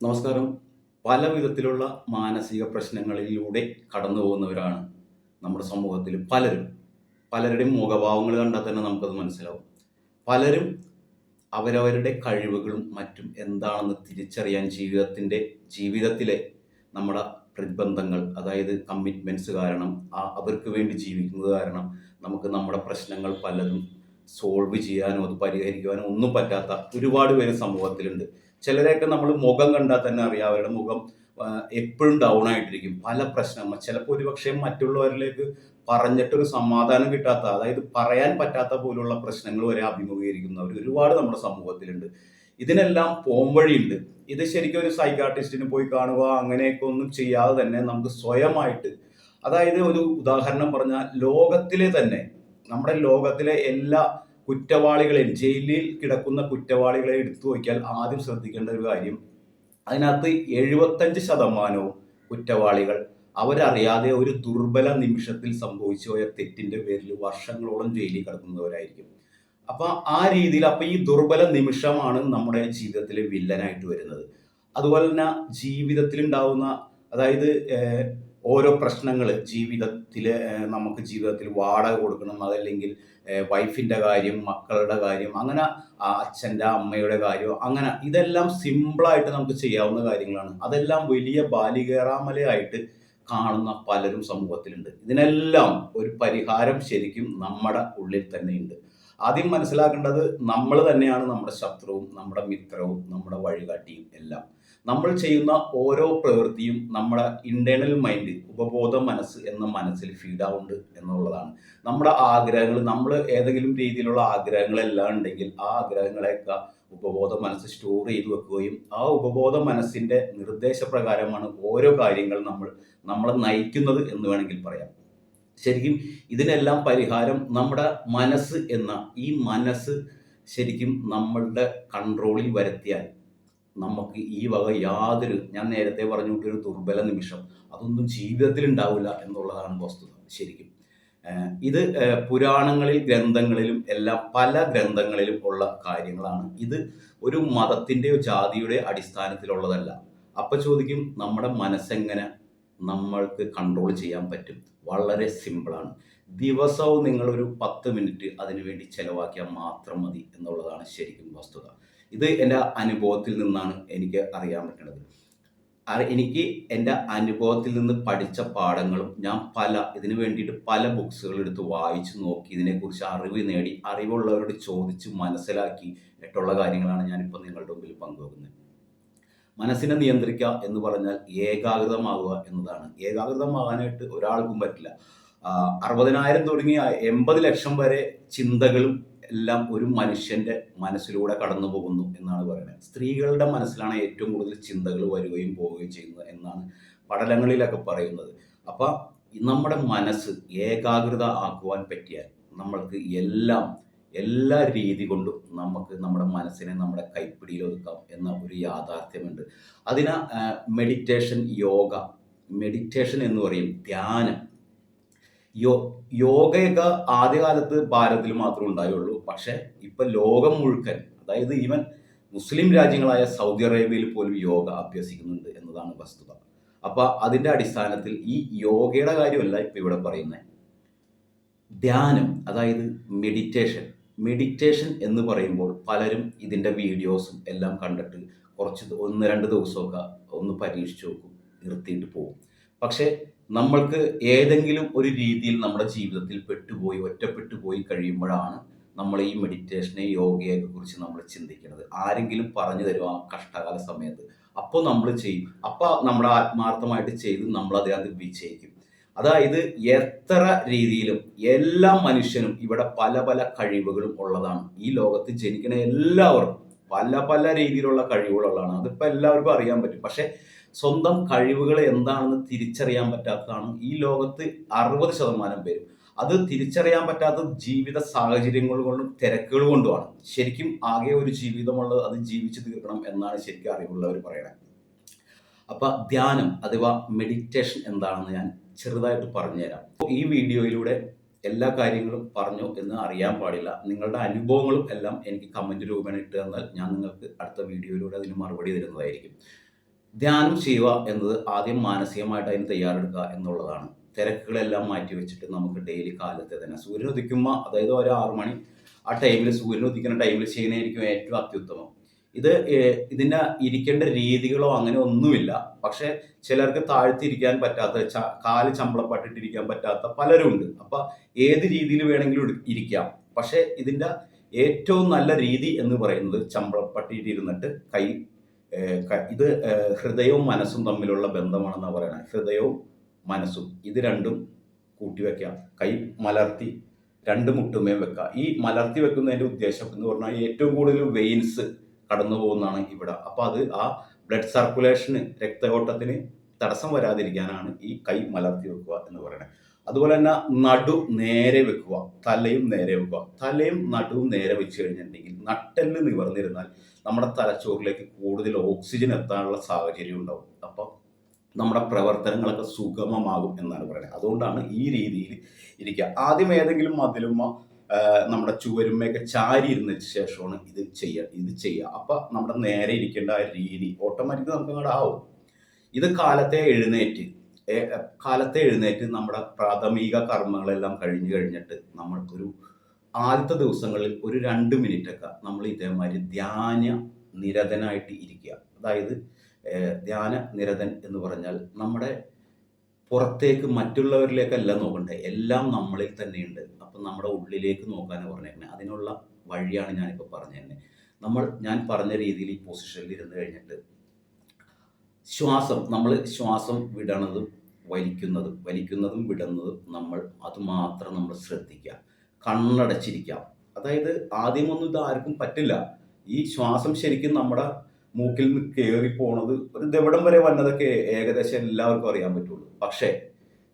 നമസ്കാരം. പല വിധത്തിലുള്ള മാനസിക പ്രശ്നങ്ങളിലൂടെ കടന്നു പോകുന്നവരാണ് നമ്മുടെ സമൂഹത്തിൽ പലരും. പലരുടെയും മുഖഭാവങ്ങൾ കണ്ടാൽ തന്നെ നമുക്കത് മനസ്സിലാവും. പലരും അവരവരുടെ കഴിവുകളും മറ്റും എന്താണെന്ന് തിരിച്ചറിയാൻ ജീവിതത്തിന്റെ ജീവിതത്തിലെ നമ്മുടെ പ്രതിബന്ധങ്ങൾ അതായത് കമ്മിറ്റ്മെന്റ്സ് കാരണം അവർക്ക് വേണ്ടി ജീവിക്കുന്നത് കാരണം നമുക്ക് നമ്മുടെ പ്രശ്നങ്ങൾ പലതും സോൾവ് ചെയ്യാനോ അത് പരിഹരിക്കുവാനോ ഒന്നും പറ്റാത്ത ഒരുപാട് പേര് സമൂഹത്തിലുണ്ട്. ചിലരെയൊക്കെ നമ്മൾ മുഖം കണ്ടാൽ തന്നെ അറിയാം. അവരുടെ മുഖം എപ്പോഴും ഡൗൺ ആയിട്ടിരിക്കും. പല പ്രശ്നങ്ങൾ. ചിലപ്പോൾ ഒരുപക്ഷെ മറ്റുള്ളവരിലേക്ക് പറഞ്ഞിട്ടൊരു സമാധാനം കിട്ടാത്ത അതായത് പറയാൻ പറ്റാത്ത പോലുള്ള പ്രശ്നങ്ങൾ വരെ അഭിമുഖീകരിക്കുന്നവർ ഒരുപാട് നമ്മുടെ സമൂഹത്തിലുണ്ട്. ഇതിനെല്ലാം പോംവഴിയുണ്ട്. ഇത് ശരിക്കും ഒരു സൈക്കാട്രിസ്റ്റിന് പോയി കാണുക അങ്ങനെയൊക്കെ ഒന്നും ചെയ്യാതെ തന്നെ നമുക്ക് സ്വയമായിട്ട് അതായത് ഒരു ഉദാഹരണം പറഞ്ഞാൽ ലോകത്തിലെ തന്നെ നമ്മുടെ ലോകത്തിലെ എല്ലാ കുറ്റവാളികളെയും ജയിലിൽ കിടക്കുന്ന കുറ്റവാളികളെ എടുത്തു നോക്കിയാൽ ആദ്യം ശ്രദ്ധിക്കേണ്ട ഒരു കാര്യം അതിനകത്ത് എഴുപത്തഞ്ച് ശതമാനവും കുറ്റവാളികൾ. അവരറിയാതെ ഒരു ദുർബല നിമിഷത്തിൽ സംഭവിച്ചു പോയ തെറ്റിന്റെ പേരിൽ വർഷങ്ങളോളം ജയിലിൽ കിടക്കുന്നവരായിരിക്കും. അപ്പൊ ആ രീതിയിൽ അപ്പൊ ഈ ദുർബല നിമിഷമാണ് നമ്മുടെ ജീവിതത്തിലെ വില്ലനായിട്ട് വരുന്നത്. അതുപോലെ തന്നെ ജീവിതത്തിലുണ്ടാവുന്ന അതായത് ഓരോ പ്രശ്നങ്ങൾ ജീവിതത്തിൽ നമുക്ക് ജീവിതത്തിൽ വാടക കൊടുക്കണം. അതല്ലെങ്കിൽ വൈഫിന്റെ കാര്യം മക്കളുടെ കാര്യം അങ്ങനെ അച്ഛന്റെ അമ്മയുടെ കാര്യം അങ്ങനെ ഇതെല്ലാം സിമ്പിളായിട്ട് നമുക്ക് ചെയ്യാവുന്ന കാര്യങ്ങളാണ്. അതെല്ലാം വലിയ ബാലികേറാമലയായിട്ട് കാണുന്ന പലരും സമൂഹത്തിലുണ്ട്. ഇതിനെല്ലാം ഒരു പരിഹാരം ശരിക്കും നമ്മുടെ ഉള്ളിൽ തന്നെയുണ്ട്. ആദ്യം മനസ്സിലാക്കേണ്ടത് നമ്മൾ തന്നെയാണ് നമ്മുടെ ശത്രുവും നമ്മുടെ മിത്രവും നമ്മുടെ വഴികാട്ടിയും എല്ലാം. നമ്മൾ ചെയ്യുന്ന ഓരോ പ്രവൃത്തിയും നമ്മുടെ ഇന്റേണൽ മൈൻഡ് ഉപബോധ മനസ്സ് എന്ന മനസ്സിൽ ഫീഡ് ആവുന്നുണ്ട് എന്നുള്ളതാണ്. നമ്മുടെ ആഗ്രഹങ്ങൾ നമ്മൾ ഏതെങ്കിലും രീതിയിലുള്ള ആഗ്രഹങ്ങളെല്ലാം ഉണ്ടെങ്കിൽ ആ ആഗ്രഹങ്ങളെയൊക്കെ ഉപബോധ മനസ്സ് സ്റ്റോർ ചെയ്ത് വെക്കുകയും ആ ഉപബോധ മനസ്സിന്റെ നിർദ്ദേശപ്രകാരമാണ് ഓരോ കാര്യങ്ങൾ നമ്മൾ നമ്മളെ നയിക്കുന്നത് എന്ന് വേണമെങ്കിൽ പറയാം. ശരിക്കും ഇതിനെല്ലാം പരിഹാരം നമ്മുടെ മനസ്സ് എന്ന ഈ മനസ്സ് ശരിക്കും നമ്മളുടെ കൺട്രോളിൽ വരുത്തിയാൽ നമുക്ക് ഈ വക യാതൊരു ഞാൻ നേരത്തെ പറഞ്ഞു ഒരു ദുർബല നിമിഷം. അതൊന്നും ജീവിതത്തിൽ ഉണ്ടാവില്ല എന്നുള്ളതാണ് വസ്തുത ശരിക്കും. ഇത് പുരാണങ്ങളിൽ ഗ്രന്ഥങ്ങളിലും എല്ലാം പല ഗ്രന്ഥങ്ങളിലും ഉള്ള കാര്യങ്ങളാണ്. ഇത് ഒരു മതത്തിന്റെയോ ജാതിയുടെയോ അടിസ്ഥാനത്തിലുള്ളതല്ല. അപ്പം ചോദിക്കും നമ്മുടെ മനസ്സെങ്ങനെ നമ്മൾക്ക് കൺട്രോൾ ചെയ്യാൻ പറ്റും? വളരെ സിമ്പിളാണ് ദിവസവും നിങ്ങളൊരു പത്ത് മിനിറ്റ് അതിനുവേണ്ടി ചെലവാക്കിയാൽ മാത്രം മതി എന്നുള്ളതാണ് ശരിക്കും വസ്തുത. ഇത് എന്റെ അനുഭവത്തിൽ നിന്നാണ് എനിക്ക് അറിയാൻ പറ്റുന്നത്. എനിക്ക് എന്റെ അനുഭവത്തിൽ നിന്ന് പഠിച്ച പാഠങ്ങളും ഞാൻ പല ഇതിനു വേണ്ടിയിട്ട് പല ബുക്സുകൾ എടുത്ത് വായിച്ചു നോക്കി ഇതിനെക്കുറിച്ച് അറിവ് നേടി അറിവുള്ളവരോട് ചോദിച്ച് മനസ്സിലാക്കി ഇട്ടുള്ള കാര്യങ്ങളാണ് ഞാനിപ്പോൾ നിങ്ങളുടെ മുമ്പിൽ പങ്കുവെക്കുന്നത്. മനസ്സിനെ നിയന്ത്രിക്കുക എന്ന് പറഞ്ഞാൽ ഏകാഗ്രതമാവുക എന്നതാണ്. ഏകാഗ്രതമാകാനായിട്ട് ഒരാൾക്കും പറ്റില്ല. അറുപതിനായിരം തുടങ്ങിയ എൺപത് ലക്ഷം വരെ ചിന്തകളും എല്ലാം ഒരു മനുഷ്യന്റെ മനസ്സിലൂടെ കടന്നു പോകുന്നു എന്നാണ് പറയുന്നത്. സ്ത്രീകളുടെ മനസ്സിലാണ് ഏറ്റവും കൂടുതൽ ചിന്തകൾ വരികയും പോവുകയും ചെയ്യുന്നത് എന്നാണ് പഠനങ്ങളിലൊക്കെ പറയുന്നത്. അപ്പൊ നമ്മുടെ മനസ്സ് ഏകാഗ്രത ആക്കുവാൻ പറ്റിയാൽ നമ്മൾക്ക് എല്ലാം എല്ലാ രീതി കൊണ്ടും നമുക്ക് നമ്മുടെ മനസ്സിനെ നമ്മുടെ കൈപ്പിടിയിൽ ഒതുക്കാം എന്ന ഒരു യാഥാർത്ഥ്യമുണ്ട്. അതിന് മെഡിറ്റേഷൻ യോഗ മെഡിറ്റേഷൻ എന്ന് പറയും ധ്യാനം. യോ യോഗയൊക്കെ ആദ്യകാലത്ത് ഭാരതത്തിൽ മാത്രമേ ഉണ്ടായുള്ളൂ. പക്ഷെ ഇപ്പൊ ലോകം മുഴുക്കൻ അതായത് ഈവൻ മുസ്ലിം രാജ്യങ്ങളായ സൗദി അറേബ്യയിൽ പോലും യോഗ അഭ്യസിക്കുന്നുണ്ട് എന്നതാണ് വസ്തുത. അപ്പൊ അതിന്റെ അടിസ്ഥാനത്തിൽ ഈ യോഗയുടെ കാര്യമല്ല ഇപ്പൊ ഇവിടെ പറയുന്നത്. ധ്യാനം അതായത് മെഡിറ്റേഷൻ മെഡിറ്റേഷൻ എന്ന് പറയുമ്പോൾ പലരും ഇതിന്റെ വീഡിയോസും എല്ലാം കണ്ടിട്ട് കുറച്ച് ഒന്ന് രണ്ട് ദിവസമൊക്കെ ഒന്ന് പരീക്ഷിച്ച് നോക്കും നിർത്തിയിട്ട് പോകും പക്ഷേ നമ്മൾക്ക് ഏതെങ്കിലും ഒരു രീതിയിൽ നമ്മുടെ ജീവിതത്തിൽ പെട്ടുപോയി ഒറ്റപ്പെട്ടു പോയി കഴിയുമ്പോഴാണ് നമ്മൾ ഈ മെഡിറ്റേഷനെ യോഗയൊക്കെ കുറിച്ച് നമ്മൾ ചിന്തിക്കുന്നത്. ആരെങ്കിലും പറഞ്ഞു തരും ആ കഷ്ടകാല സമയത്ത്? അപ്പോൾ നമ്മൾ ചെയ്യും. അപ്പോൾ നമ്മുടെ ആത്മാർത്ഥമായിട്ട് ചെയ്ത് നമ്മൾ അതിനകത്ത് വിജയിക്കും. അതായത് എത്ര രീതിയിലും എല്ലാ മനുഷ്യനും ഇവിടെ പല പല കഴിവുകളും ഉള്ളതാണ്. ഈ ലോകത്ത് ജനിക്കുന്ന എല്ലാവർക്കും പല പല രീതിയിലുള്ള കഴിവുകളുള്ളതാണ്. അതിപ്പോൾ എല്ലാവർക്കും അറിയാൻ പറ്റും. പക്ഷെ സ്വന്തം കഴിവുകൾ എന്താണെന്ന് തിരിച്ചറിയാൻ പറ്റാത്തതാണ് ഈ ലോകത്ത് അറുപത് ശതമാനം പേരും. അത് തിരിച്ചറിയാൻ പറ്റാത്ത ജീവിത സാഹചര്യങ്ങൾ കൊണ്ടും തിരക്കുകൾ കൊണ്ടുമാണ്. ശരിക്കും ആകെ ഒരു ജീവിതമുള്ളത് അത് ജീവിച്ചു തീർക്കണം എന്നാണ് ശരിക്കും അറിവുള്ളവർ പറയുന്നത് അപ്പൊ ധ്യാനം അഥവാ മെഡിറ്റേഷൻ എന്താണെന്ന് ഞാൻ ചെറുതായിട്ട് പറഞ്ഞുതരാം. തരാം ഈ വീഡിയോയിലൂടെ എല്ലാ കാര്യങ്ങളും പറഞ്ഞു എന്ന് അറിയാൻ പാടില്ല. നിങ്ങളുടെ അനുഭവങ്ങളും എല്ലാം എനിക്ക് കമന്റ് രൂപേണ ഇട്ട് തന്നാൽ ഞാൻ നിങ്ങൾക്ക് അടുത്ത വീഡിയോയിലൂടെ അതിന് മറുപടി തരുന്നതായിരിക്കും. ധ്യാനം ചെയ്യുക എന്നത് ആദ്യം മാനസികമായിട്ട് അതിന് തയ്യാറെടുക്കുക എന്നുള്ളതാണ്. തിരക്കുകളെല്ലാം മാറ്റി വെച്ചിട്ട് നമുക്ക് ഡെയിലി കാലത്തെ തന്നെ സൂര്യൻ ഉദിക്കുമ്പോൾ അതായത് ഒരു ആറു മണി ആ ടൈമിൽ സൂര്യൻ ഉദിക്കുന്ന ടൈമിൽ ചെയ്യുന്നതായിരിക്കും ഏറ്റവും അത്യുത്തമം. ഇത് ഇതിന്റെ ഇരിക്കേണ്ട രീതികളോ അങ്ങനെ ഒന്നുമില്ല. പക്ഷെ ചിലർക്ക് താഴ്ത്തിയിരിക്കാൻ പറ്റാത്ത ച- കാൽ ചമ്പളപ്പെട്ടിട്ടിരിക്കാൻ പറ്റാത്ത പലരും ഉണ്ട് അപ്പൊ ഏത് രീതിയിൽ വേണമെങ്കിലും ഇരിക്കാം. പക്ഷേ ഇതിന്റെ ഏറ്റവും നല്ല രീതി എന്ന് പറയുന്നത് ഏഹ്, ക- ഇത് ഹൃദയവും മനസ്സും തമ്മിലുള്ള ബന്ധമാണെന്നാണ് പറയുന്നത് ഹൃദയവും മനസ്സും. ഇത് രണ്ടും കൂട്ടി വെക്കാം. കൈ മലർത്തി രണ്ട് മുട്ടുമേ വെക്കുക ഈ മലർത്തി വെക്കുന്നതിന്റെ ഉദ്ദേശം എന്ന് പറഞ്ഞാൽ ഏറ്റവും കൂടുതൽ വെയിൻസ് കടന്നു പോകുന്നതാണ് ഇവിടെ. അപ്പോൾ അത് ആ ബ്ലഡ് സർക്കുലേഷന് രക്തയോട്ടത്തിന് തടസ്സം വരാതിരിക്കാനാണ് ഈ കൈ മലർത്തി വെക്കുക എന്ന് പറയുന്നത് അതുപോലെ തന്നെ നടു നേരെ വെക്കുക. തലയും നേരെ വെക്കുക. തലയും നടുവും നേരെ വെച്ച് കഴിഞ്ഞിട്ടുണ്ടെങ്കിൽ നട്ടെല്ല് നിവർന്നിരുന്നാൽ നമ്മുടെ തലച്ചോറിലേക്ക് കൂടുതൽ ഓക്സിജൻ എത്താനുള്ള സാഹചര്യം ഉണ്ടാവും. അപ്പോൾ നമ്മുടെ പ്രവർത്തനങ്ങളൊക്കെ സുഗമമാകും എന്നാണ് പറയുന്നത്. അതുകൊണ്ടാണ് ഈ രീതിയിൽ ഇരിക്കുക. ആദ്യം ഏതെങ്കിലും മതിലുമ്മ നമ്മുടെ ചുവരുമ്മയൊക്കെ ചാരി ഇരുന്നതിന് ശേഷമാണ് ഇത് ചെയ്യുക ഇത് ചെയ്യുക. അപ്പോൾ നമ്മുടെ നേരെ ഇരിക്കേണ്ട ആ രീതി ഓട്ടോമാറ്റിക് നമുക്ക് അങ്ങോട്ട് ആവും. ഇത് കാലത്തെ എഴുന്നേറ്റ് കാലത്തെ എഴുന്നേറ്റ് നമ്മുടെ പ്രാഥമിക കർമ്മങ്ങളെല്ലാം കഴിഞ്ഞു കഴിഞ്ഞിട്ട് നമ്മൾ ഒരു ആദ്യത്തെ ദിവസങ്ങളിൽ ഒരു രണ്ട് മിനിറ്റ് ഒക്കെ നമ്മൾ ഇതേമാതിരി ധ്യാന നിരതനായിട്ട് ഇരിക്കുക. അതായത് ധ്യാന നിരതൻ എന്ന് പറഞ്ഞാൽ നമ്മുടെ പുറത്തേക്ക് മറ്റുള്ളവരിലേക്കല്ല നോക്കണ്ടേ എല്ലാം നമ്മളിൽ തന്നെയുണ്ട്. അപ്പം നമ്മുടെ ഉള്ളിലേക്ക് നോക്കാനാണ് പറഞ്ഞേക്കുന്നത് അതിനുള്ള വഴിയാണ് ഞാനിപ്പോൾ പറഞ്ഞത് നമ്മൾ ഞാൻ പറഞ്ഞ രീതിയിൽ ഈ പൊസിഷനിൽ ഇരുന്ന് കഴിഞ്ഞിട്ട് ശ്വാസം നമ്മൾ ശ്വാസം വിടണതും വലിക്കുന്നതും വലിക്കുന്നതും വിടുന്നതും നമ്മൾ അതുമാത്രം നമ്മൾ ശ്രദ്ധിക്കുക. കണ്ണടച്ചിരിക്കാം. അതായത് ആദ്യമൊന്നും ഇത് ആർക്കും പറ്റില്ല. ഈ ശ്വാസം ശരിക്കും നമ്മുടെ മൂക്കിൽ നിന്ന് കയറി പോണത് ഒരു ദവിടം വരെ വന്നതൊക്കെ ഏകദേശം എല്ലാവർക്കും അറിയാൻ പറ്റുള്ളൂ. പക്ഷേ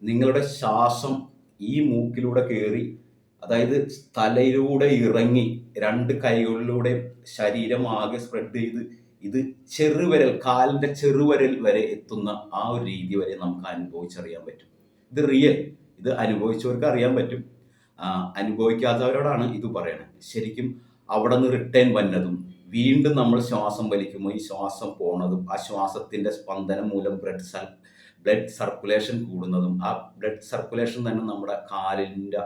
നിങ്ങളുടെ ശ്വാസം ഈ മൂക്കിലൂടെ കയറി അതായത് തലയിലൂടെ ഇറങ്ങി രണ്ട് കൈകളിലൂടെ ശരീരം ആകെ സ്പ്രെഡ് ചെയ്ത് ഇത് ചെറുവിരൽ കാലിന്റെ ചെറുവിരൽ വരെ എത്തുന്ന ആ ഒരു രീതി വരെ നമുക്ക് അനുഭവിച്ചറിയാൻ പറ്റും. ഇത് റിയൽ ഇത് അനുഭവിച്ചവർക്ക് അറിയാൻ പറ്റും. അനുഭവിക്കാത്തവരോടാണ് ഇത് പറയുന്നത് ശരിക്കും അവിടെ നിന്ന് റിട്ടേൺ വന്നതും വീണ്ടും നമ്മൾ ശ്വാസം വലിക്കുമ്പോൾ ഈ ശ്വാസം പോണതും ആ ശ്വാസത്തിന്റെ സ്പന്ദനം മൂലം ബ്ലഡ് സർ ബ്ലഡ് സർക്കുലേഷൻ കൂടുന്നതും ആ ബ്ലഡ് സർക്കുലേഷൻ തന്നെ നമ്മുടെ കാലിന്റെ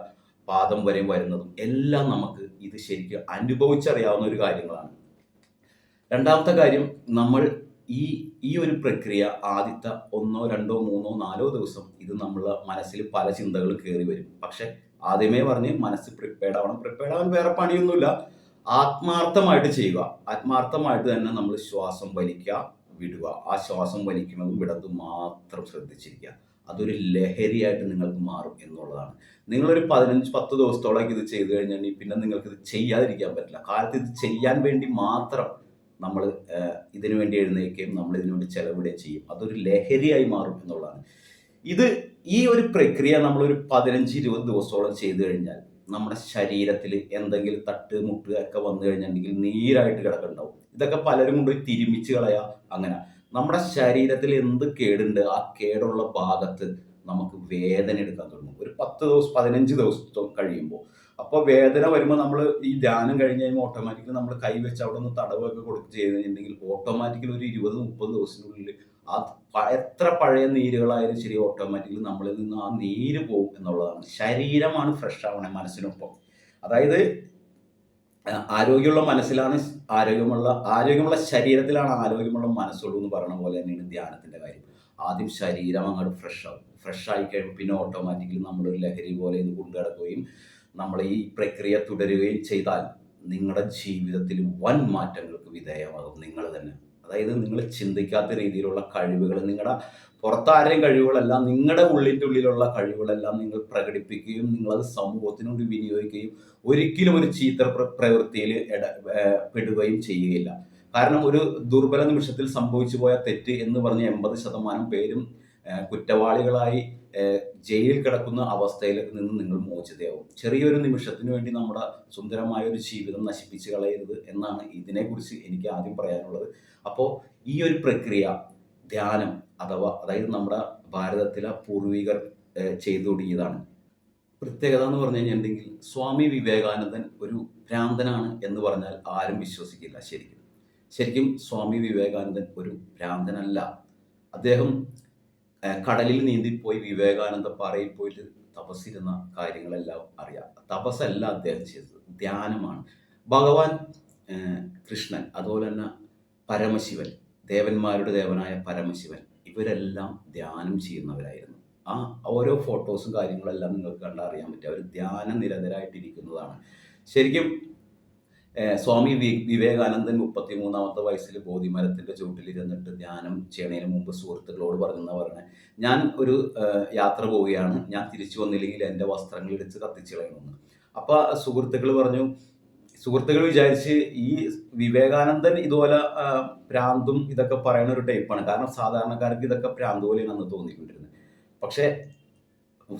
പാദം വരെയും വരുന്നതും എല്ലാം നമുക്ക് ഇത് ശരിക്കും അനുഭവിച്ചറിയാവുന്ന ഒരു കാര്യങ്ങളാണ്. രണ്ടാമത്തെ കാര്യം നമ്മൾ ഈ ഈ ഒരു പ്രക്രിയ ആദ്യത്തെ ഒന്നോ രണ്ടോ മൂന്നോ നാലോ ദിവസം ഇത് നമ്മളെ മനസ്സിൽ പല ചിന്തകൾ കയറി വരും. പക്ഷെ ആദ്യമേ പറഞ്ഞ് മനസ്സ് പ്രിപ്പയർഡ് ആവണം. പ്രിപ്പയർഡ് ആവാൻ വേറെ പണിയൊന്നുമില്ല. ആത്മാർത്ഥമായിട്ട് ചെയ്യുക. ആത്മാർത്ഥമായിട്ട് തന്നെ നമ്മൾ ശ്വാസം വലിക്കുക വിടുക. ആ ശ്വാസം വലിക്കുന്നതും വിടത്ത് മാത്രം ശ്രദ്ധിച്ചിരിക്കുക. അതൊരു ലഹരിയായിട്ട് നിങ്ങൾക്ക് മാറും എന്നുള്ളതാണ്. നിങ്ങളൊരു പതിനഞ്ച് പത്ത് ദിവസത്തോളം ഇത് ചെയ്തു കഴിഞ്ഞാൽ പിന്നെ നിങ്ങൾക്ക് ഇത് ചെയ്യാതിരിക്കാൻ പറ്റില്ല. കാലത്ത് ഇത് ചെയ്യാൻ വേണ്ടി മാത്രം നമ്മൾ ഇതിനു വേണ്ടി എഴുന്നേൽക്കുകയും നമ്മൾ ഇതിനു വേണ്ടി ചെലവിടുകയും ചെയ്യും. അതൊരു ലഹരിയായി മാറും എന്നുള്ളതാണ്. ഇത് ഈ ഒരു പ്രക്രിയ നമ്മളൊരു പതിനഞ്ച് ഇരുപത് ദിവസത്തോളം ചെയ്തു കഴിഞ്ഞാൽ നമ്മുടെ ശരീരത്തിൽ എന്തെങ്കിലും തട്ട് മുട്ട് ഒക്കെ വന്നു കഴിഞ്ഞിട്ടുണ്ടെങ്കിൽ നീരായിട്ട് കിടക്കുന്നുണ്ടാവും ഇതൊക്കെ പലരും കൊണ്ട് തിരുമിച്ച് കളയാ അങ്ങനെ. നമ്മുടെ ശരീരത്തിൽ എന്ത് കേടുണ്ട് ആ കേടുള്ള ഭാഗത്ത് നമുക്ക് വേദന എടുക്കാൻ തുടങ്ങും. ഒരു പത്ത് ദിവസം പതിനഞ്ച് ദിവസം കഴിയുമ്പോൾ അപ്പോൾ വേദന വരുമ്പോൾ നമ്മൾ ഈ ധ്യാനം കഴിഞ്ഞ് കഴിയുമ്പോൾ ഓട്ടോമാറ്റിക്കലി നമ്മൾ കൈ വെച്ച് അവിടെ ഒന്ന് തടവൊക്കെ കൊടുത്ത് ചെയ്തിട്ടുണ്ടെങ്കിൽ ഓട്ടോമാറ്റിക്കലി ഒരു ഇരുപത് മുപ്പത് ദിവസത്തിനുള്ളിൽ ആ എത്ര പഴയ നീരുകളായാലും ശരി ഓട്ടോമാറ്റിക്കലി നമ്മളിൽ നിന്ന് ആ നീര് പോകും എന്നുള്ളതാണ്. ശരീരമാണ് ഫ്രഷ് ആവണേ മനസ്സിനൊപ്പം. അതായത് ആരോഗ്യമുള്ള മനസ്സിലാണ് ആരോഗ്യമുള്ള ആരോഗ്യമുള്ള ശരീരത്തിലാണ് ആരോഗ്യമുള്ള മനസ്സുള്ളൂ എന്ന് പറയുന്ന പോലെ തന്നെയാണ് ധ്യാനത്തിന്റെ കാര്യം. ആദ്യം ശരീരം അങ്ങോട്ട് ഫ്രഷ് ആവും. ഫ്രഷ് ആയി കഴിയുമ്പോൾ പിന്നെ ഓട്ടോമാറ്റിക്കലി നമ്മളൊരു ലഹരി പോലെ ഇത് കൊണ്ടു കിടക്കുകയും നമ്മൾ ഈ പ്രക്രിയ തുടരുകയും ചെയ്താൽ നിങ്ങളുടെ ജീവിതത്തിൽ വൻ മാറ്റങ്ങൾക്ക് വിധേയമാകും നിങ്ങൾ തന്നെ. അതായത് നിങ്ങൾ ചിന്തിക്കാത്ത രീതിയിലുള്ള കഴിവുകൾ നിങ്ങളുടെ പുറത്താരെയും കഴിവുകളെല്ലാം നിങ്ങളുടെ ഉള്ളിന്റെ ഉള്ളിലുള്ള കഴിവുകളെല്ലാം നിങ്ങൾ പ്രകടിപ്പിക്കുകയും നിങ്ങളത് സമൂഹത്തിന് വേണ്ടി വിനിയോഗിക്കുകയും ഒരിക്കലും ഒരു ചീത്ത പ്രവൃത്തിയിൽ ഇട പെടുകയും ചെയ്യുകയില്ല. കാരണം ഒരു ദുർബല നിമിഷത്തിൽ സംഭവിച്ചു പോയ തെറ്റ് എന്ന് പറഞ്ഞ എൺപത് ശതമാനം പേരും കുറ്റവാളികളായി ജയിലിൽ കിടക്കുന്ന അവസ്ഥയിൽ നിന്ന് നിങ്ങൾ മോചിതയാവും. ചെറിയൊരു നിമിഷത്തിന് വേണ്ടി നമ്മുടെ സുന്ദരമായ ഒരു ജീവിതം നശിപ്പിച്ച് കളയരുത് എന്നാണ് ഇതിനെക്കുറിച്ച് എനിക്ക് ആദ്യം പറയാനുള്ളത്. അപ്പോൾ ഈ ഒരു പ്രക്രിയ ധ്യാനം അഥവാ അതായത് നമ്മുടെ ഭാരതത്തിലെ പൂർവികർ ചെയ്തു തുടങ്ങിയതാണ്. പ്രത്യേകത എന്ന് പറഞ്ഞു കഴിഞ്ഞിട്ടുണ്ടെങ്കിൽ സ്വാമി വിവേകാനന്ദൻ ഒരു ഭ്രാന്തനാണ് എന്ന് പറഞ്ഞാൽ ആരും വിശ്വസിക്കില്ല ശരിക്കും. ശരിക്കും സ്വാമി വിവേകാനന്ദൻ ഒരു ഭ്രാന്തനല്ല. അദ്ദേഹം കടലിൽ നീന്തിപ്പോയി വിവേകാനന്ദ പാറയിൽ പോയിട്ട് തപസ്സിരുന്ന കാര്യങ്ങളെല്ലാം അറിയാം. തപസ്സല്ല അദ്ദേഹം ചെയ്തത്. ധ്യാനമാണ്. ഭഗവാൻ കൃഷ്ണൻ അതുപോലെ തന്നെ പരമശിവൻ ദേവന്മാരുടെ ദേവനായ പരമശിവൻ ഇവരെല്ലാം ധ്യാനം ചെയ്യുന്നവരായിരുന്നു. ആ ഓരോ ഫോട്ടോസും കാര്യങ്ങളെല്ലാം നിങ്ങൾക്ക് കണ്ടാൽ അറിയാൻ പറ്റും. അവർ ധ്യാന നിരതരായിട്ടിരിക്കുന്നതാണ് ശരിക്കും സ്വാമി വിവേകാനന്ദൻ മുപ്പത്തി മൂന്നാമത്തെ വയസ്സിൽ ബോധിമരത്തിന്റെ ചുവട്ടിലിരുന്നിട്ട് ധ്യാനം ചെയ്യണതിന് മുമ്പ് സുഹൃത്തുക്കളോട് പറഞ്ഞെന്ന് പറഞ്ഞ് ഞാൻ ഒരു യാത്ര പോവുകയാണ്. ഞാൻ തിരിച്ചു വന്നില്ലെങ്കിൽ എന്റെ വസ്ത്രങ്ങൾ എടുത്ത് കത്തിച്ച് അപ്പോൾ സുഹൃത്തുക്കൾ പറഞ്ഞു സുഹൃത്തുക്കൾ വിചാരിച്ച് ഈ വിവേകാനന്ദൻ ഇതുപോലെ പ്രാന്തും ഇതൊക്കെ പറയുന്ന ഒരു ടൈപ്പാണ്. കാരണം സാധാരണക്കാർക്ക് ഇതൊക്കെ പ്രാന്ത് പോലെയാണ് അന്ന് തോന്നിക്കൊണ്ടിരുന്നത്. പക്ഷേ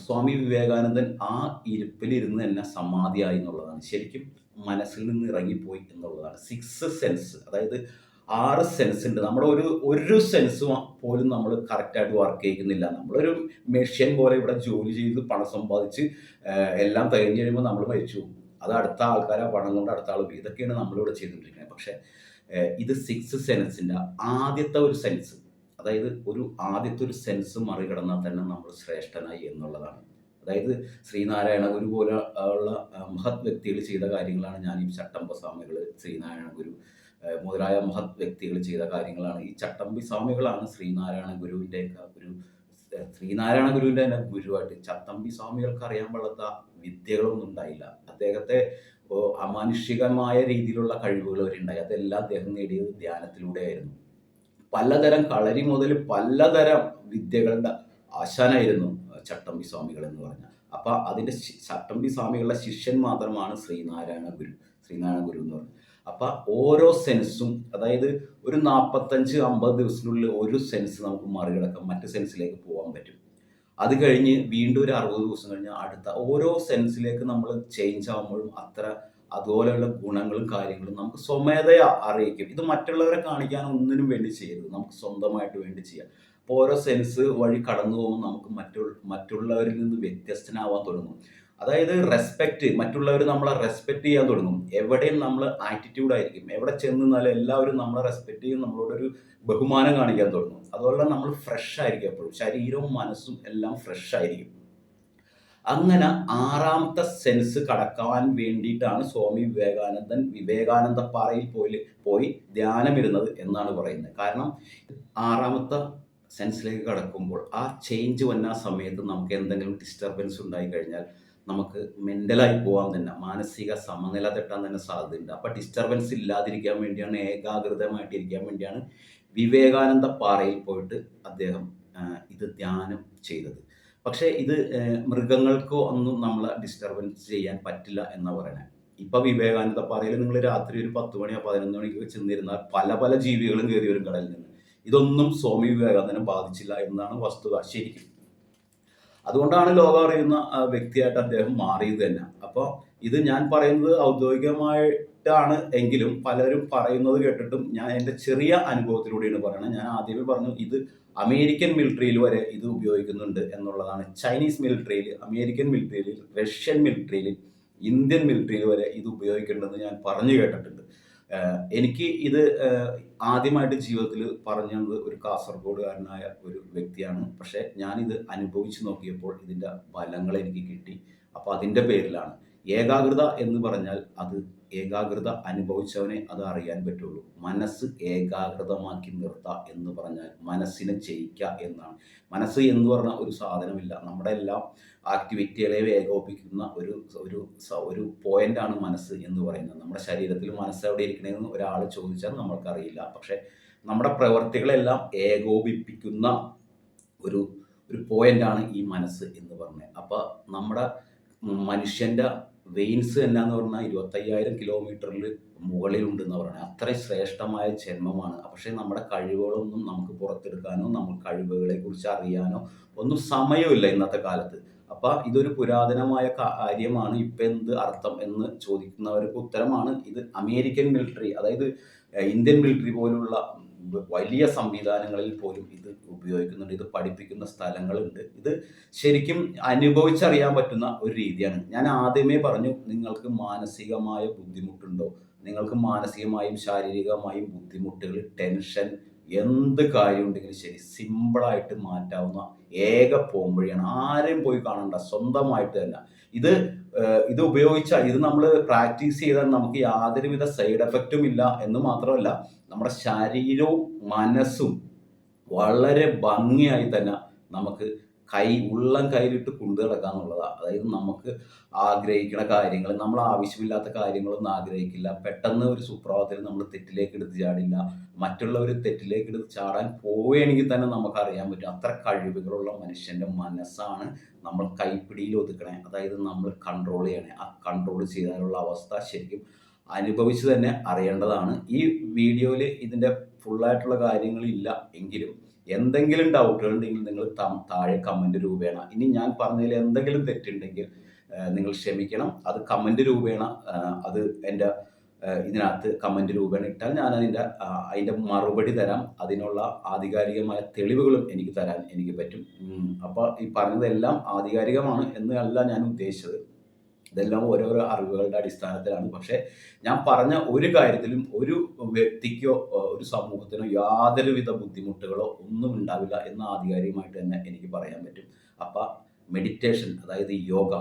സ്വാമി വിവേകാനന്ദൻ ആ ഇരിപ്പിലിരുന്ന് തന്നെ സമാധിയായി എന്നുള്ളതാണ്. ശരിക്കും മനസ്സിൽ നിന്ന് ഇറങ്ങിപ്പോയി എന്നുള്ളതാണ്. സിക്സ് സെൻസ് അതായത് ആറ് സെൻസ് ഉണ്ട്. നമ്മുടെ ഒരു ഒരു സെൻസ് പോലും നമ്മൾ കറക്റ്റായിട്ട് വർക്ക് ചെയ്യിക്കുന്നില്ല. നമ്മളൊരു മെഷീൻ പോലെ ഇവിടെ ജോലി ചെയ്ത് പണം സമ്പാദിച്ച് എല്ലാം കഴിഞ്ഞ് കഴിയുമ്പോൾ നമ്മൾ മരിച്ചു അത് അടുത്ത ആൾക്കാരെ പണം കൊണ്ട് അടുത്ത ആൾ ഇതൊക്കെയാണ് നമ്മളിവിടെ ചെയ്തുകൊണ്ടിരിക്കുന്നത്. പക്ഷേ ഇത് സിക്സ് സെൻസിന്റെ ആദ്യത്തെ ഒരു സെൻസ് അതായത് ഒരു ആദ്യത്തെ ഒരു സെൻസ് മറികടന്നാൽ തന്നെ നമ്മൾ ശ്രേഷ്ഠനായി എന്നുള്ളതാണ്. അതായത് ശ്രീനാരായണ ഗുരു പോലെ ഉള്ള മഹത് വ്യക്തികൾ ചെയ്ത കാര്യങ്ങളാണ് ഞാൻ ഈ ചട്ടമ്പ സ്വാമികൾ ശ്രീനാരായണ ഗുരു മുതലായ മഹത് വ്യക്തികൾ ചെയ്ത കാര്യങ്ങളാണ്. ഈ ചട്ടമ്പി സ്വാമികളാണ് ശ്രീനാരായണ ഗുരുവിന്റെ ഒരു ശ്രീനാരായണ ഗുരുവിന്റെ തന്നെ ഗുരുവായിട്ട്. ചട്ടമ്പി സ്വാമികൾക്ക് അറിയാൻ പാടാത്ത വിദ്യകളൊന്നും ഉണ്ടായില്ല. അദ്ദേഹത്തെ അമാനുഷികമായ രീതിയിലുള്ള കഴിവുകൾ അവരുണ്ടായി. അതെല്ലാം അദ്ദേഹം നേടിയത് ധ്യാനത്തിലൂടെയായിരുന്നു. പലതരം കളരി മുതൽ പലതരം വിദ്യകളുടെ ആശാനായിരുന്നു. ചട്ടമ്പി സ്വാമികൾ എന്ന് പറഞ്ഞ അപ്പൊ അതിന്റെ ചട്ടമ്പി സ്വാമികളുടെ ശിഷ്യൻ മാത്രമാണ് ശ്രീനാരായണ ഗുരു ശ്രീനാരായണ ഗുരു എന്ന് പറഞ്ഞത് അപ്പൊ ഓരോ സെൻസും അതായത് ഒരു നാൽപ്പത്തഞ്ച് അമ്പത് ദിവസത്തിനുള്ളിൽ ഒരു സെൻസ് നമുക്ക് മറികടക്കാം മറ്റ് സെൻസിലേക്ക് പോകാൻ പറ്റും. അത് കഴിഞ്ഞ് വീണ്ടും ഒരു അറുപത് ദിവസം കഴിഞ്ഞ് അടുത്ത ഓരോ സെൻസിലേക്ക് നമ്മൾ ചേഞ്ച് ആകുമ്പോഴും അത്ര അതുപോലെയുള്ള ഗുണങ്ങളും കാര്യങ്ങളും നമുക്ക് സ്വമേധയാ അറിയിക്കും. ഇത് മറ്റുള്ളവരെ കാണിക്കാൻ ഒന്നിനും വേണ്ടി ചെയ്യരുത്. നമുക്ക് സ്വന്തമായിട്ട് വേണ്ടി ചെയ്യാം. ഓരോ സെൻസ് വഴി കടന്നു പോകുമ്പോൾ നമുക്ക് മറ്റു മറ്റുള്ളവരിൽ നിന്ന് വ്യത്യസ്തനാവാൻ തുടങ്ങും. അതായത് റെസ്പെക്റ്റ് മറ്റുള്ളവർ നമ്മളെ റെസ്പെക്റ്റ് ചെയ്യാൻ തുടങ്ങും. എവിടെയും നമ്മൾ ആറ്റിറ്റ്യൂഡ് ആയിരിക്കും. എവിടെ ചെന്ന് നിന്നാലും എല്ലാവരും നമ്മളെ റെസ്പെക്റ്റ് ചെയ്യും നമ്മളോടൊരു ബഹുമാനം കാണിക്കാൻ തുടങ്ങും. അതുപോലെ നമ്മൾ ഫ്രഷ് ആയിരിക്കും എപ്പോഴും. ശരീരവും മനസ്സും എല്ലാം ഫ്രഷ് ആയിരിക്കും. അങ്ങനെ ആറാമത്തെ സെൻസ് കടക്കാൻ വേണ്ടിയിട്ടാണ് സ്വാമി വിവേകാനന്ദൻ വിവേകാനന്ദ പാറയിൽ പോയി പോയി ധ്യാനമിരുന്നത് എന്നാണ് പറയുന്നത്. കാരണം ആറാമത്തെ സെൻസിലേക്ക് കടക്കുമ്പോൾ ആ ചേഞ്ച് വന്ന സമയത്ത് നമുക്ക് എന്തെങ്കിലും ഡിസ്റ്റർബൻസ് ഉണ്ടായി കഴിഞ്ഞാൽ നമുക്ക് മെന്റലായി പോകാൻ തന്നെ മാനസിക സമനില തെട്ടാൻ തന്നെ സാധ്യതയുണ്ട്. അപ്പോൾ ഡിസ്റ്റർബൻസ് ഇല്ലാതിരിക്കാൻ വേണ്ടിയാണ് ഏകാഗ്രതമായിട്ടിരിക്കാൻ വേണ്ടിയാണ് വിവേകാനന്ദ പാറയിൽ പോയിട്ട് അദ്ദേഹം ഇത് ധ്യാനം ചെയ്തത്. പക്ഷേ ഇത് മൃഗങ്ങൾക്കോ ഒന്നും നമ്മൾ ഡിസ്റ്റർബൻസ് ചെയ്യാൻ പറ്റില്ല എന്ന് പറയണേ. ഇപ്പൊ വിവേകാനന്ദ പാറയിൽ നിങ്ങൾ രാത്രി ഒരു പത്ത് മണിയോ പതിനൊന്ന് മണിക്കോ ചെന്നിരുന്നാൽ പല പല ജീവികളും കയറി വരും കടലിൽ നിന്ന്. ഇതൊന്നും സ്വാമി വിവേകാനന്ദനെ ബാധിച്ചില്ല എന്നാണ് വസ്തുത ശരിക്കും. അതുകൊണ്ടാണ് ലോകം അറിയുന്ന വ്യക്തിയായിട്ട് അദ്ദേഹം മാറിയത് തന്നെ. അപ്പോൾ ഇത് ഞാൻ പറയുന്നത് ഔദ്യോഗികമായിട്ടാണ് എങ്കിലും പലരും പറയുന്നത് കേട്ടിട്ടും ഞാൻ എന്റെ ചെറിയ അനുഭവത്തിലൂടെയാണ് പറയുന്നത്. ഞാൻ ആദ്യമേ പറഞ്ഞു ഇത് അമേരിക്കൻ മിലിറ്ററിയിൽ വരെ ഇത് ഉപയോഗിക്കുന്നുണ്ട് എന്നുള്ളതാണ്. ചൈനീസ് മിലിറ്ററിയിൽ അമേരിക്കൻ മിലിറ്ററിയിൽ റഷ്യൻ മിലിറ്ററിയിൽ ഇന്ത്യൻ മിലിറ്ററിയിൽ വരെ ഇത് ഉപയോഗിക്കേണ്ടതെന്ന് ഞാൻ പറഞ്ഞു കേട്ടിട്ടുണ്ട്. എനിക്ക് ഇത് ആദ്യമായിട്ട് ജീവിതത്തിൽ പറഞ്ഞത് ഒരു കാസർഗോഡുകാരനായ ഒരു വ്യക്തിയാണ്. പക്ഷേ ഞാനിത് അനുഭവിച്ചു നോക്കിയപ്പോൾ ഇതിന്റെ ഫലങ്ങൾ എനിക്ക് കിട്ടി. അപ്പോൾ അതിന്റെ പേരിലാണ് ഏകാഗ്രത എന്ന് പറഞ്ഞാൽ അത് ഏകാഗ്രത അനുഭവിച്ചവനെ അത് അറിയാൻ പറ്റുള്ളൂ. മനസ്സ് ഏകാഗ്രതമാക്കി നിർത്തുക എന്ന് പറഞ്ഞാൽ മനസ്സിനെ ചെയ്യിക്കുക എന്നാണ്. മനസ്സ് എന്ന് പറഞ്ഞ ഒരു സാധനമില്ല. നമ്മുടെ എല്ലാം ആക്ടിവിറ്റികളെ ഏകോപിക്കുന്ന ഒരു ഒരു ഒരു പോയിന്റാണ് മനസ്സ് എന്ന് പറയുന്നത്. നമ്മുടെ ശരീരത്തിൽ മനസ്സ് എവിടെ ഇരിക്കണമെന്ന് ഒരാൾ ചോദിച്ചാൽ നമ്മൾക്കറിയില്ല. പക്ഷേ നമ്മുടെ പ്രവൃത്തികളെല്ലാം ഏകോപിപ്പിക്കുന്ന ഒരു ഒരു പോയിന്റാണ് ഈ മനസ്സ് എന്ന് പറഞ്ഞത് അപ്പോൾ നമ്മുടെ മനുഷ്യന്റെ വെയിൻസ് എന്നാന്ന് പറഞ്ഞാൽ ഇരുപത്തയ്യായിരം കിലോമീറ്ററിൽ മുകളിലുണ്ടെന്ന് പറയുന്നത് അത്ര ശ്രേഷ്ഠമായ ജന്മമാണ്. പക്ഷേ നമ്മുടെ കഴിവുകളൊന്നും നമുക്ക് പുറത്തെടുക്കാനോ നമ്മൾ കഴിവുകളെ കുറിച്ച് അറിയാനോ ഒന്നും സമയമില്ല ഇന്നത്തെ കാലത്ത്. അപ്പം ഇതൊരു പുരാതനമായ കാര്യമാണ് ഇപ്പൊ എന്ത് അർത്ഥം എന്ന് ചോദിക്കുന്നവർക്ക് ഉത്തരമാണ് ഇത് അമേരിക്കൻ മിലിറ്ററി അതായത് ഇന്ത്യൻ മിലിറ്ററി പോലുള്ള വലിയ സംവിധാനങ്ങളിൽ പോലും ഇത് ഉപയോഗിക്കുന്നുണ്ട്. ഇത് പഠിപ്പിക്കുന്ന സ്ഥലങ്ങളുണ്ട്. ഇത് ശരിക്കും അനുഭവിച്ചറിയാൻ പറ്റുന്ന ഒരു രീതിയാണ്. ഞാൻ ആദ്യമേ പറഞ്ഞു നിങ്ങൾക്ക് മാനസികമായ ബുദ്ധിമുട്ടുണ്ടോ? നിങ്ങൾക്ക് മാനസികമായും ശാരീരികമായും ബുദ്ധിമുട്ടുകൾ ടെൻഷൻ എന്ത് കാര്യം ഉണ്ടെങ്കിലും ശരി സിമ്പിളായിട്ട് മാറ്റാവുന്ന ഏക പോംവഴിയാണ് ആരെയും പോയി കാണണ്ട സ്വന്തമായിട്ട് തന്നെ. ഇത് ഇത് ഉപയോഗിച്ചാൽ ഇത് നമ്മൾ പ്രാക്ടീസ് ചെയ്താൽ നമുക്ക് യാതൊരുവിധ സൈഡ് എഫക്റ്റും ഇല്ല എന്ന് മാത്രമല്ല നമ്മുടെ ശരീരവും മനസ്സും വളരെ ഭംഗിയായി തന്നെ നമുക്ക് കൈ ഉള്ളം കയ്യിലിട്ട് കൊണ്ടു എന്നുള്ളതാണ് അതായത് നമുക്ക് ആഗ്രഹിക്കുന്ന കാര്യങ്ങൾ നമ്മൾ ആവശ്യമില്ലാത്ത കാര്യങ്ങളൊന്നും ആഗ്രഹിക്കില്ല. പെട്ടെന്ന് ഒരു സുപ്രഭാതത്തിൽ നമ്മൾ തെറ്റിലേക്ക് എടുത്ത് ചാടില്ല. മറ്റുള്ളവർ തെറ്റിലേക്ക് എടുത്ത് ചാടാൻ പോവുകയാണെങ്കിൽ തന്നെ നമുക്ക് അറിയാൻ പറ്റും. അത്ര കഴിവുകളുള്ള മനുഷ്യന്റെ മനസ്സാണ് നമ്മൾ കൈപ്പിടിയിൽ ഒതുക്കണേ. അതായത് നമ്മൾ കൺട്രോൾ ചെയ്യണേ. ആ കൺട്രോൾ ചെയ്താലുള്ള അവസ്ഥ ശരിക്കും അനുഭവിച്ച് തന്നെ അറിയേണ്ടതാണ്. ഈ വീഡിയോയിൽ ഇതിന്റെ ഫുള്ളായിട്ടുള്ള കാര്യങ്ങളില്ല എങ്കിലും എന്തെങ്കിലും ഡൗട്ടുകൾ ഉണ്ടെങ്കിൽ നിങ്ങൾ താഴെ കമന്റ് രൂപേണ. ഇനി ഞാൻ പറഞ്ഞതിൽ എന്തെങ്കിലും തെറ്റുണ്ടെങ്കിൽ നിങ്ങൾ ക്ഷമിക്കണം. അത് കമന്റ് രൂപേണ അത് എന്റെ ഇതിനകത്ത് കമന്റ് രൂപേണ ഇട്ടാൽ ഞാൻ അതിന്റെ അതിന്റെ മറുപടി തരാം. അതിനുള്ള ആധികാരികമായ തെളിവുകളും എനിക്ക് തരാൻ എനിക്ക് പറ്റും. അപ്പോൾ ഈ പറഞ്ഞതെല്ലാം ആധികാരികമാണ് എന്നല്ല ഞാൻ ഉദ്ദേശിച്ചത്. ഇതെല്ലാം ഓരോരോ അറിവുകളുടെ അടിസ്ഥാനത്തിലാണ്. പക്ഷേ ഞാൻ പറഞ്ഞ ഒരു കാര്യത്തിലും ഒരു വ്യക്തിക്കോ ഒരു സമൂഹത്തിനോ യാതൊരുവിധ ബുദ്ധിമുട്ടുകളോ ഒന്നും ഉണ്ടാവില്ല എന്ന് ആധികാരികമായിട്ട് തന്നെ എനിക്ക് പറയാൻ പറ്റും. അപ്പം മെഡിറ്റേഷൻ അതായത് യോഗ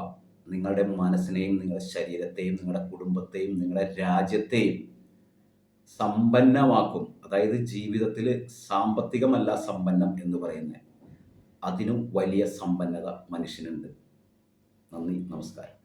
നിങ്ങളുടെ മനസ്സിനെയും നിങ്ങളുടെ ശരീരത്തെയും നിങ്ങളുടെ കുടുംബത്തെയും നിങ്ങളുടെ രാജ്യത്തെയും സമ്പന്നമാക്കും. അതായത് ജീവിതത്തിൽ സാമ്പത്തികമല്ല സമ്പന്നം എന്ന് പറയുന്നത്. അതിനും വലിയ സമ്പന്നത മനുഷ്യനുണ്ട്. നന്ദി നമസ്കാരം.